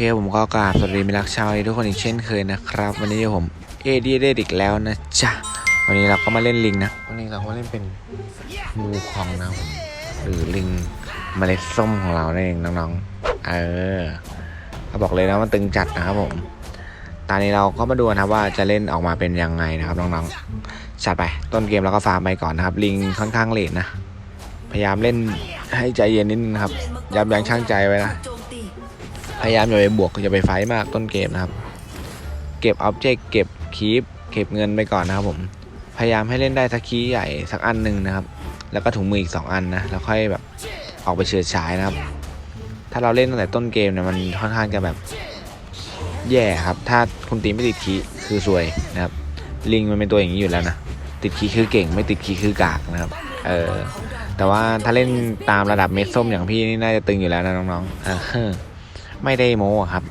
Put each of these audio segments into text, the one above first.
เคผมก็กราบสวัสดีมิรักชาวทุกคนอีกเช่นเคยนะครับ วันนี้ผมเอดีเดอีกแล้วนะจ๊ะวันนี้เราก็มาเล่นลิงนะวันนี้เราก็เล่นเป็นมูคองนะผมหรือลิงเมล็ดส้มของเรานั่นเองน้องๆเออก็บอกเลยนะมันตึงจัดนะครับผม ตอนนี้เราก็มาดูนะครับว่าจะเล่นออกมาเป็นยังไงนะครับน้องๆจัดไปต้นเกมเราก็ฟาร์มไปก่อนนะครับ ลิงค่อนข้างเลทนะพยายามเล่นให้ใจเย็นนิดนึงครับยับยั้งชั่งใจไว้นะ พยายามอย่าไปบวกอย่าไปไฟมากต้นเกมนะครับ เก็บออบเจกต์เก็บคีปเก็บเงินไปก่อนนะครับผมพยายามให้เล่นได้สักคีใหญ่สักอันหนึ่งนะครับ แล้วก็ถุงมืออีก 2 อันนะแล้วค่อยแบบออกไปเฉิดฉายนะครับ ถ้าเราเล่นตั้งแต่ต้นเกมเนี่ยมันค่อนข้างจะแบบแย่ครับ ถ้าคุณตีไม่ติดคีคือซวยนะครับ ลิงมันเป็นตัวอย่างนี้อยู่แล้วนะติดคีคือเก่งไม่ติดคีคือกากนะครับเออแต่ว่าถ้าเล่นตามระดับเม็ดส้มอย่างพี่นี่น่าจะตึงอยู่แล้วนะน้องๆ ไม่ได้โม้ครับ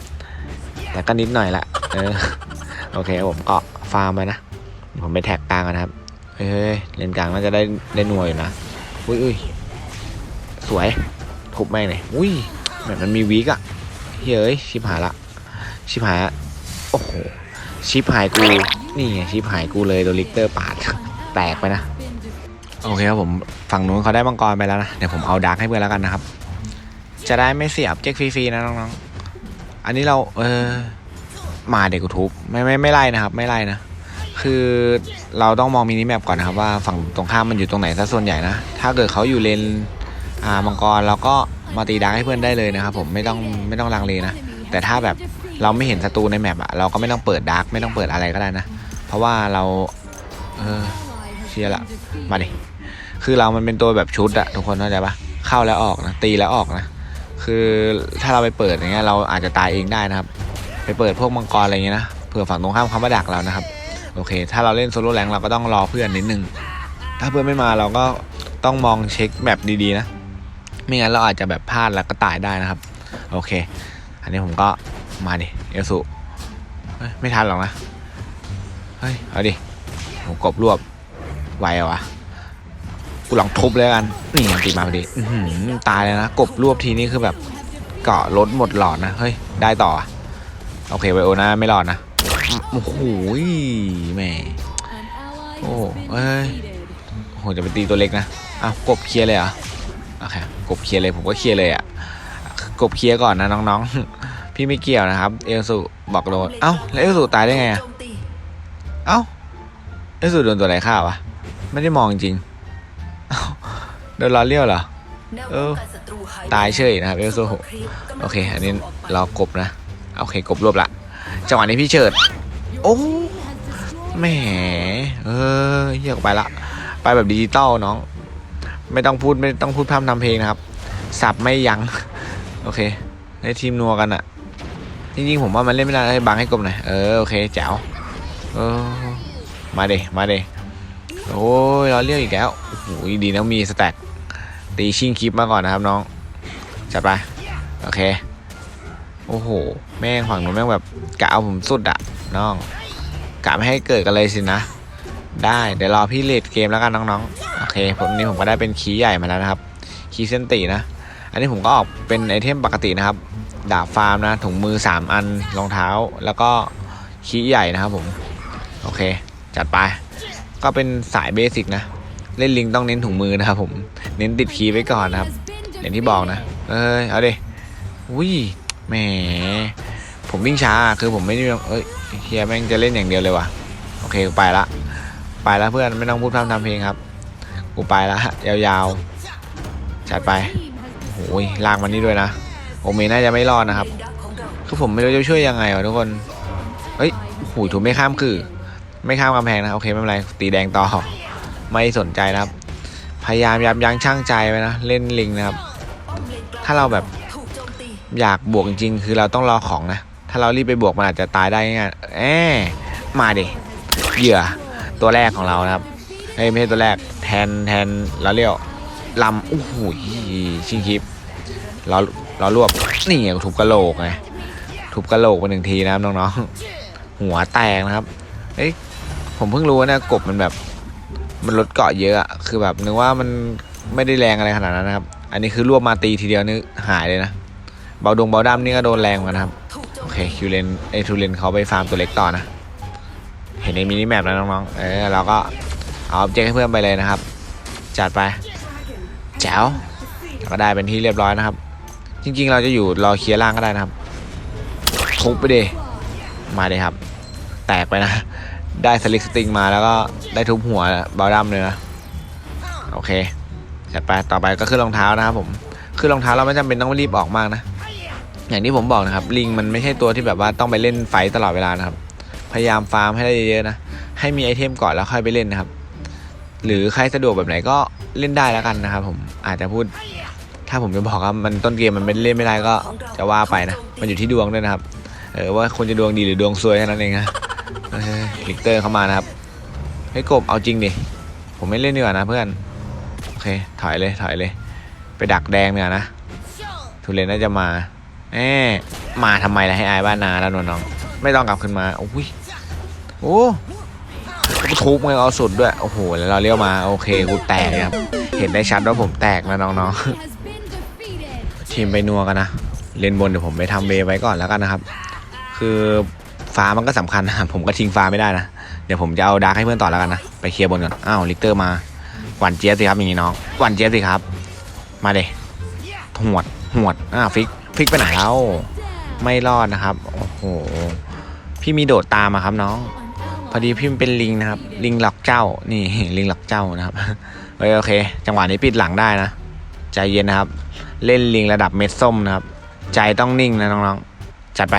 แต่ก็นิดหน่อยละเออโอเคผมก็ฟาร์มไปนะผมไปแท็กกลางนะครับเฮ้ยเลนกลางน่าจะได้ได้หน่วยอยู่นะอุ้ยอุ้ยสวยทุบแม่งเลยอุ้ยแบบมันมีวิกอะเฮ้ยชิบหายละชิบหายโอ้โหชิบหายกูนี่ไงชิบหายกูเลยโดนลิกเตอร์ปาดแตกไปนะโอเคครับผมฝั่งนู้นเขาได้มังกรไปแล้วนะเดี๋ยวผมเอาดาร์กให้เพื่อนแล้วกันนะครับ จะได้ไม่เสียบเจ็กฟรีๆนะน้องๆ อันนี้เราเออมาเด็กกูทุบไม่ไม่ไม่ไล่นะครับ ไม่ไล่นะ คือเราต้องมองมินิแมปก่อนนะครับว่าฝั่งตรงข้ามมันอยู่ตรงไหนซะส่วนใหญ่นะ ถ้าเกิดเขาอยู่เลนอ่ามังกรเราก็มาตีดาร์กให้เพื่อนได้เลยนะครับผมไม่ต้องไม่ต้องลังเลนะ แต่ถ้าแบบเราไม่เห็นศัตรูในแมปอะเราก็ไม่ต้องเปิดดาร์กไม่ต้องเปิดอะไรก็ได้นะ เพราะว่าเราเออเชียร์ละมาดิคือเรามันเป็นตัวแบบชุดอะทุกคนเข้าใจปะเข้าแล้วออกนะตีแล้วออกนะ คือถ้าเราไปเปิดอย่างเงี้ยเราอาจจะตายเองได้นะครับ ไปเปิดพวกมังกรอะไรเงี้ยนะเผื่อฝั่งตรงข้ามเขามาดักเรานะครับ โอเค ถ้าเราเล่นโซโล่แรงเราก็ต้องรอเพื่อนนิดนึงถ้าเพื่อนไม่มาเราก็ต้องมองเช็คแบบดีๆนะไม่งั้นเราอาจจะแบบพลาดแล้วก็ตายได้นะครับ โอเค อันนี้ผมก็มาดิเอลสุไม่ทันหรอกนะเฮ้ยเอาดิผมกบรวบไวเหรอวะ กูลองทุบเลยกัน นี่ยังตีมาพอดีตายเลยนะ กบรวบทีนี้คือแบบเกาะรถหมดหลอดนะ เฮ้ย ได้ต่อ โอเคไวโอนะไม่รอดนะ โอ้โหแหม่โอ้เอ้ยโหจะไปตีตัวเล็กนะอ้าวกบเคลียร์เลยเหรอ โอเค กบเคลียร์เลยผมก็เคลียร์เลยอะ กบเคลียร์ก่อนนะน้องๆ พี่ไม่เกี่ยวนะครับ เอลสุบอกโดนเอ้า แล้วเอลสุตายได้ไงอะเอ้า เอลสุโดนตัวอะไรฆ่าวะ ไม่ได้มองจริง โดนล้อเลี้ยวเหรอเออตายเฉยนะครับเอลโซโอเค อันนี้เรากบนะโอเคกบรวบละจังหวะนี้พี่เฉิดโอ้แหมเออเฮียออกไปละไปแบบดิจิตอลน้องไม่ต้องพูดไม่ต้องพูดพร่ำทำเพลงนะครับ สับไม่ยัง้งโอเคในทีมนัวกันอะจริงๆผมว่ามันเล่นไม่ได้ให้บังให้กบหน่อยเออโอเคแจ๋วเออมาเดมาเดโอ้ยเราเรียกอีกแล้วโอ้โหดีนะมีสแต็ก ตีชิงคลิปมาก่อนนะครับน้องจัดไปโอเค โอ้โห แม่งฝั่งนู้นแม่งแบบกะเอาผมสุดอะน้องกะไม่ให้เกิดกันเลยสินะ ได้เดี๋ยวรอพี่เลดเกมแล้วกันน้องๆโอเคผมนี่ผมก็ได้เป็นคีย์ใหญ่มาแล้วนะครับ คีย์เซนตินะ อันนี้ผมก็ออกเป็นไอเทมปกตินะครับดาบฟาร์มนะถุงมือ 3 อันรองเท้าแล้วก็คีย์ใหญ่นะครับผม โอเค จัดไป ก็เป็นสายเบสิกนะ เล่นลิงต้องเน้นถุงมือนะครับผม เน้นติดคีย์ไว้ก่อนนะครับอย่างที่บอกนะ เอ้ยเอาดิอุ้ยแหมผมวิ่งช้าคือผมไม่ได้เอ้ยเฮียแม่งจะเล่นอย่างเดียวเลยว่ะโอเคกูไปละไปละเพื่อนไม่ต้องพูดพร่ำทำเพลงครับกูไปละยาวๆจัดไปโอ้ยลากมันนี่ด้วยนะโอเมน่าจะไม่รอดนะครับคือผมไม่รู้จะช่วยยังไงวะทุกคนเฮ้ยหูยถูกไม่ข้ามคือ ไม่ข้ามกำแพงนะโอเคไม่เป็นไรตีแดงต่อไม่สนใจนะครับ พยายามยับยั้งชั่งใจไว้นะเล่นลิงนะครับ ถ้าเราแบบอยากบวกจริงคือเราต้องรอของนะ ถ้าเรารีบไปบวกมันอาจจะตายได้ง่ายแอบมาดิเหยื่อตัวแรกของเรานะครับเฮ้ไม่ใช่ตัวแรกแทนแทนเราเรียกลำโอ้โหชิงคลิปเราเรารวบนี่ไงถูกกระโหลกไงทุบกระโหลกไปหนึ่งทีนะครับน้องๆหัวแตกนะครับเอ้ยผมเพิ่งรู้นี่ยกบมันแบบ มันลดเกาะเยอะอะคือแบบนึกว่ามันไม่ได้แรงอะไรขนาดนั้นนะครับ อันนี้คือรวบมาตีทีเดียวนี่หายเลยนะ เบาดงเบาดำนี่ก็โดนแรงมือนะครับ โอเคคิวเลนไอทูเลนเขาไปฟาร์มตัวเล็กต่อนะ เห็นในมินิแมปแล้วน้องๆ เออเราก็เอาออบเจกต์ให้เพื่อนไปเลยนะครับ จัดไป แจ๋วก็ได้เป็นที่เรียบร้อยนะครับ จริงๆ เราจะอยู่รอเคลียร์ล่างก็ได้นะครับทุบไปดิมาเลยครับ แตกไปนะ ได้สลิกสติงมาแล้วก็ได้ทุบหัวบอลดัมเลยนะ โอเคจัดไปต่อไปก็ขึ้นรองเท้านะครับผมขึ้นรองเท้าเราไม่จำเป็นต้องรีบออกมากนะ อย่างที่ผมบอกนะครับ ลิงมันไม่ใช่ตัวที่แบบว่าต้องไปเล่นไฟตลอดเวลานะครับ พยายามฟาร์มให้ได้เยอะๆนะ ให้มีไอเทมก่อนแล้วค่อยไปเล่นนะครับ หรือใครสะดวกแบบไหนก็เล่นได้แล้วกันนะครับ ผมอาจจะพูด ถ้าผมจะบอกว่ามันต้นเกมมันไม่เล่นไม่ได้ก็จะว่าไปนะ มันอยู่ที่ดวงด้วยนะครับ เออว่าคนจะดวงดีหรือดวงซวยแค่นั้นเองนะ ลิกเตอร์เข้ามานะครับเฮ้กบเอาจริงดิ ผมไม่เล่นดีกว่านะเพื่อน โอเค ถอยเลยถอยเลย ไปดักแดงเนี่ยนะ ทุเรนน่าจะมาแหมมาทำไมล่ะให้อายบ้านนาแล้วน้องๆไม่ต้องกลับขึ้นมา โอ้ย โอ้ทุบไงเอาสุดด้วย โอ้โห แล้วเราเลี้ยวมา โอเค กูแตกครับ เห็นได้ชัดว่าผมแตกนะน้องๆ ทีมไปนัวกันนะ เลนบนเดี๋ยวผมไปทำเบยไว้ก่อนแล้วกันนะครับ คือ ฟ้ามันก็สำคัญนะผมก็ทิ้งฟ้าไม่ได้นะ เดี๋ยวผมจะเอาดาร์กให้เพื่อนต่อแล้วกันนะ ไปเคลียร์บนก่อน อ้าวลิกเตอร์มา หวานเจี๊ยบสิครับอย่างนี้น้อง หวานเจี๊ยบสิครับ มาเดหวดหวดอ้าวฟิกฟิกไปไหนแล้วไม่รอดนะครับ โอ้โห พี่มีโดดตามมาครับน้อง พอดีพี่มันเป็นลิงนะครับ ลิงหลอกเจ้า นี่ลิงหลอกเจ้านะครับโอเค จังหวะนี้ปิดหลังได้นะ ใจเย็นนะครับ เล่นลิงระดับเม็ดส้มนะครับ ใจต้องนิ่งนะน้องๆ จัดไป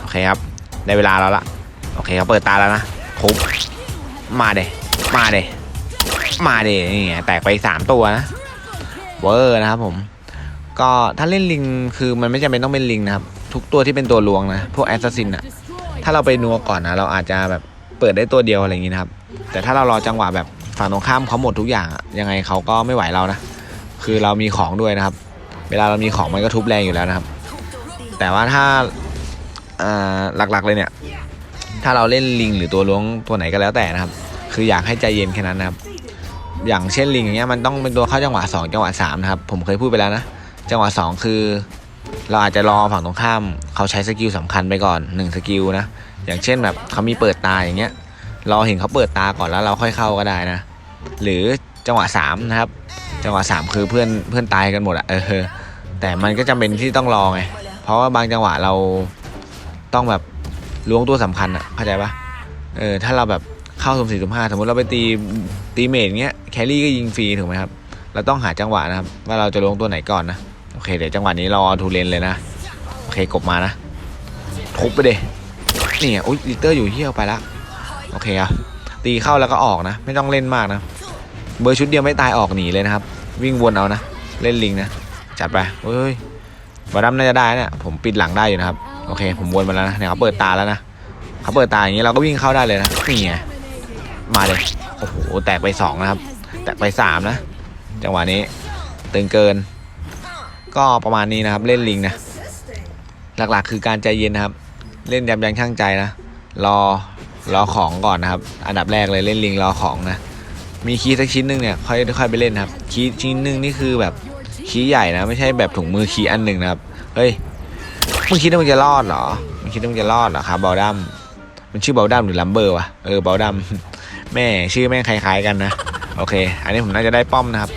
โอเคครับ ได้เวลาแล้วละโอเคเขาเปิดตาแล้วนะทุบมาเดมาเดมาเดนี่ไงแตกไปสามตัวนะเวอร์นะครับผมก็ถ้าเล่นลิงคือมันไม่จำเป็นต้องเป็นลิงนะครับ ทุกตัวที่เป็นตัวลวงนะ พวกแอสซัสซินอะถ้าเราไปนัวก่อนนะเราอาจจะแบบเปิดได้ตัวเดียวอะไรอย่างงี้นะครับ แต่ถ้าเรารอจังหวะแบบฝั่งตรงข้ามเขาหมดทุกอย่างยังไงเขาก็ไม่ไหวเรานะ คือเรามีของด้วยนะครับ เวลาเรามีของมันก็ทุบแรงอยู่แล้วนะครับ แต่ว่าถ้า หลักๆเลยเนี่ย ถ้าเราเล่นลิงหรือตัวล้วงตัวไหนก็แล้วแต่นะครับ คืออยากให้ใจเย็นแค่นั้นนะครับ อย่างเช่นลิงอย่างเงี้ยมันต้องเป็นตัวเข้าจังหวะสองจังหวะสามนะครับ ผมเคยพูดไปแล้วนะ จังหวะสองคือ เราอาจจะรอฝั่งตรงข้าม เขาใช้สกิลสำคัญไปก่อนหนึ่งสกิลนะ อย่างเช่นแบบเขามีเปิดตาอย่างเงี้ย เราเห็นเขาเปิดตาก่อนแล้วเราค่อยเข้าก็ได้นะ หรือจังหวะสามนะครับ จังหวะสามคือเพื่อนเพื่อนตายกันหมดอะเออแต่มันก็จำเป็นที่ต้องรอไง เพราะว่าบางจังหวะเรา ต้องแบบล้วงตัวสำคัญอะเข้าใจปะเออถ้าเราแบบเข้าสมสี่สมห้าสมมติเราไปตีตีเมดเงี้ยแครี่ก็ยิงฟรีถูกไหมครับเราต้องหาจังหวะนะครับ ว่าเราจะล้วงตัวไหนก่อนนะโอเคเดี๋ยวจังหวะนี้เราเอาทูเลนเลยนะโอเคกบมานะทุบไปเดนี่อุ้ยลิเตอร์อยู่เฮี้ยวไปละโอเคครับตีเข้าแล้วก็ออกนะ ไม่ต้องเล่นมากนะ เบอร์ชุดเดียวไม่ตายออกหนีเลยนะครับ วิ่งวนเอานะ เล่นลิงนะ จัดไปเฮ้ยบอดัมน่าจะได้เนี่ยผมปิดหลังได้อยู่นะครับ อเคผมวนมาแล้วนะเนี่ยเขาเปิดตาแล้วนะเขาเปิดตาอย่างนี้เราก็วิ่งเข้าได้เลยนะนี่ไงมาเลยโอ้โหแตกไปสองนะครับ แตกไปสามนะ จังหวะนี้ตึงเกิน ก็ประมาณนี้นะครับเล่นลิงนะหลักๆ คือการใจเย็นนะครับ เล่นยำยั้งชั่งใจนะรอรอของก่อนนะครับ อันดับแรกเลยเล่นลิงรอของนะ มีคีย์สักชิ้นหนึ่งเนี่ยค่อยค่อยไปเล่นครับ คีย์ชิ้นหนึ่งนี่คือแบบคีย์ใหญ่นะ ไม่ใช่แบบถุงมือคีย์อันหนึ่งนะครับ เฮ้ย มึงคิดว่ามึงจะรอดเหรอมึงคิดว่ามึงจะรอดเหรอครับบอลดัมมันชื่อบอลดัมหรือลัมเบอร์วะเออบอลดัมแม่ชื่อแม่งคล้ายๆกันนะโอเค อันนี้ผมน่าจะได้ป้อมนะครับ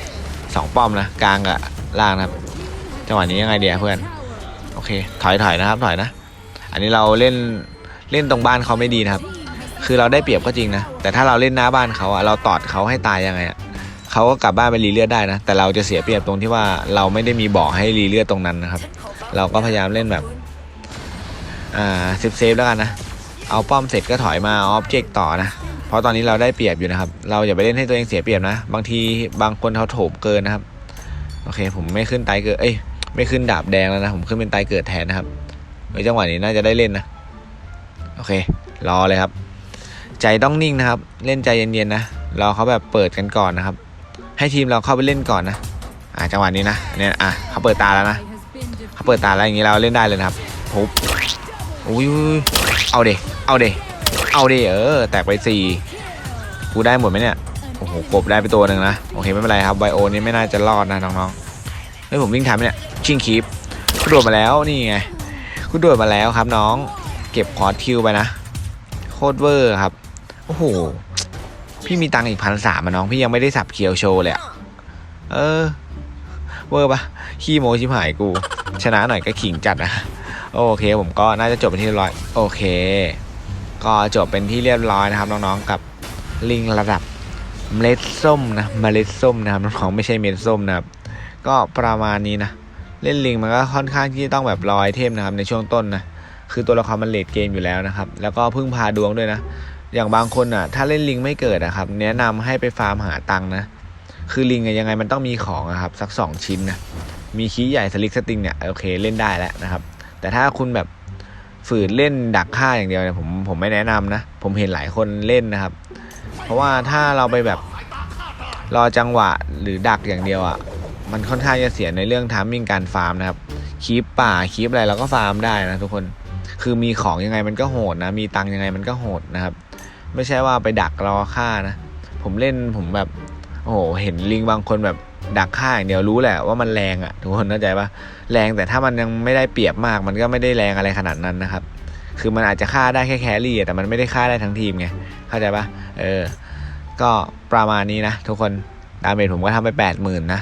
สองป้อมนะกลางกับล่างนะครับจังหวะนี้ยังไงเดียเพื่อนโอเค ถอยถอยนะครับถอยนะ อันนี้เราเล่นเล่นตรงบ้านเขาไม่ดีนะครับ คือเราได้เปรียบก็จริงนะแต่ถ้าเราเล่นหน้าบ้านเขาอะเราตอดเขาให้ตายยังไงอะเขาก็กลับบ้านไปรีเลือดได้นะ แต่เราจะเสียเปรียบตรงที่ว่าเราไม่ได้มีบ่อให้รีเลือดตรงนั้นนะครับ เราก็พยายามเล่นแบบ อ่าเซฟเซฟแล้วกันนะ เอาป้อมเสร็จก็ถอยมาออบเจกต์ต่อนะ เพราะตอนนี้เราได้เปรียบอยู่นะครับ เราอย่าไปเล่นให้ตัวเองเสียเปรียบนะ บางทีบางคนเขาโถมเกินนะครับ โอเค ผมไม่ขึ้นไตเกิด เอ้ย ไม่ขึ้นดาบแดงแล้วนะ ผมขึ้นเป็นไตเกิดแทนนะครับเฮ้จังหวะนี้น่าจะได้เล่นนะ โอเค รอเลยครับ ใจต้องนิ่งนะครับ เล่นใจเย็นๆนะ รอเขาแบบเปิดกันก่อนนะครับ ให้ทีมเราเข้าไปเล่นก่อนนะ อ่าจังหวะนี้นะ เนี่ย อะเขาเปิดตาแล้วนะ เปิดตาแล้วอย่างนี้เราเล่นได้เลยนะครับทุบอุ้ยอุ้ยเอาเดเอาเดเอาเดเออ แตกไปสี่กูได้หมดไหมเนี่ย โอ้โห กบได้ไปตัวหนึ่งนะ โอเค ไม่เป็นไรครับ ไบโอนี่ไม่น่าจะรอดนะน้องๆเฮ้ยผมวิ่งทันไหมเนี่ย ชิงคีปกูโดดมาแล้วนี่ไงกูโดดมาแล้วครับน้อง เก็บคอร์สคิวไปนะ โคตรเวอร์ครับ โอ้โห พี่มีตังค์อีกพันสามอะน้อง พี่ยังไม่ได้สับเคียวโชว์เลยอะเออ เวอร์ปะ ขี้โมชิบหายกู ชนะหน่อยก็ขิงจัดนะโอเคผมก็น่าจะจบเป็นที่เรียบร้อย โอเค ก็จบเป็นที่เรียบร้อยนะครับน้องๆกับลิงระดับเมล็ดส้มนะเมล็ดส้มนะครับน้องๆไม่ใช่เม็ดส้มนะครับ ก็ประมาณนี้นะเล่นลิงมันก็ค่อนข้างที่จะต้องแบบรอไอเทมนะครับในช่วงต้นนะคือตัวละครมันเลดเกมอยู่แล้วนะครับ แล้วก็พึ่งพาดวงด้วยนะ อย่างบางคนอะ ถ้าเล่นลิงไม่เกิดอะครับ แนะนำให้ไปฟาร์มหาตังนะ คือลิงยังไงมันต้องมีของอะครับ สักสองชิ้นนะ มีคีย์ใหญ่สลิกสติงเนี่ยโอเคเล่นได้แล้วนะครับ แต่ถ้าคุณแบบฝืนเล่นดักฆ่าอย่างเดียวเนี่ยผมผมไม่แนะนำนะ ผมเห็นหลายคนเล่นนะครับ เพราะว่าถ้าเราไปแบบรอจังหวะหรือดักอย่างเดียวอะ่ะมันค่อนข้างจะเสียในเรื่องทามมิ่งการฟาร์มนะครับคีปป่าคีปอะไรเราก็ฟาร์มได้นะทุกคนคือมีของยังไงมันก็โหดนะ มีตังค์ยังไงมันก็โหดนะครับ ไม่ใช่ว่าไปดักรอฆ่านะ ผมเล่นผมแบบ โอ้โห เห็นลิงบางคนแบบ ดักฆ่าอย่างเดียวรู้แหละว่ามันแรงอะ่ะทุกคนเข้าใจปะแรงแต่ถ้ามันยังไม่ได้เปรียบมาก มันก็ไม่ได้แรงอะไรขนาดนั้นนะครับ คือมันอาจจะฆ่าได้แค่แครี่แต่มันไม่ได้ฆ่าได้ทั้งทีมไงเข้าใจปะเออ ก็ประมาณนี้นะทุกคนดาเมจผมก็ทำไปแปดหมื่นนะ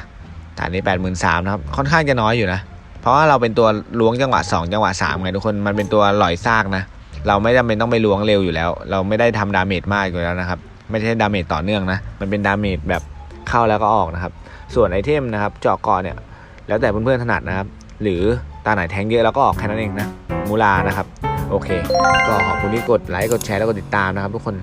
ฐานนี้แปดหมื่นสามนะครับค่อนข้างจะน้อยอยู่นะเพราะว่าเราเป็นตัวล้วงจังหวะสองจังหวะสามไงทุกคนมันเป็นตัวหลอยซากนะเราไม่จำเป็นต้องไปล้วงเร็วอยู่แล้ว เราไม่ได้ทำดาเมจมากอยู่แล้วนะครับ ไม่ใช่ดาเมจต่อเนื่องนะ มันเป็นดาเมจแบบเข้าแล้วก็ออกนะครับ ส่วนไอเทมนะครับเจาะก่อนเนี่ยแล้วแต่เพื่อนๆถนัดนะครับ หรือตาไหนแทงเยอะแล้วก็ออกแค่นั้นเองนะมูลานะครับ โอเค ก็ขอบคุณที่กดไลค์กดแชร์แล้วก็ติดตามนะครับทุกคน